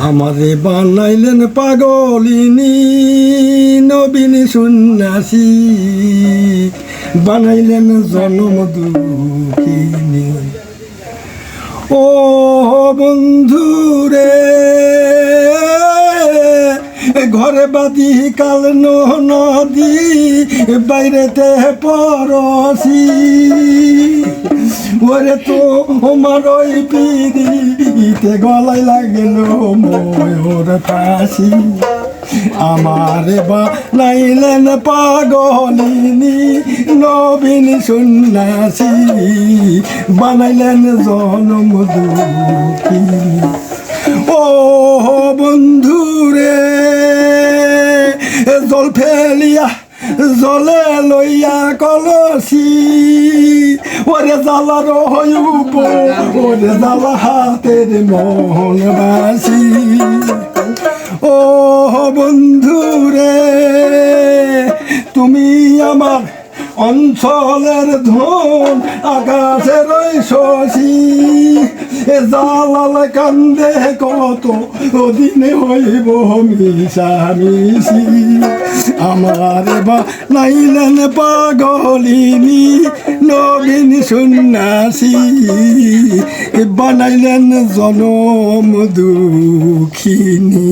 আমারে বানাইলেন পাগলিনী, নবীন সন্ন্যাসী। বানাইলেন জনম দুঃখিনী। ও বন্ধু রে ঘরে বাদি কাল নদী, বাইরেতে পরশি। ওরে তো আমার ওই পিড়িতে গলায় লাগল ময়ূর ফাঁসি। আমারে বা নাইলেন পাগলিনী, নবীন সন্ন্যাসী, বানাইলেন জনম ও বন্ধু রে জল ফেলিয়া জলে লইয়া কলসি, ওরে জালার হইব ওরে জালা হাতের মোহন বাসি ও বন্ধু রে তুমি আমার অঞ্চলের ধন আকাশের শশী জালাল কান্দে কত দিনে হইব মিশামিশি। আমার বা নাইলেন পাগলিনী, নবীন সন্ন্যাসী। বানাইলেন জনম দুঃখিনী।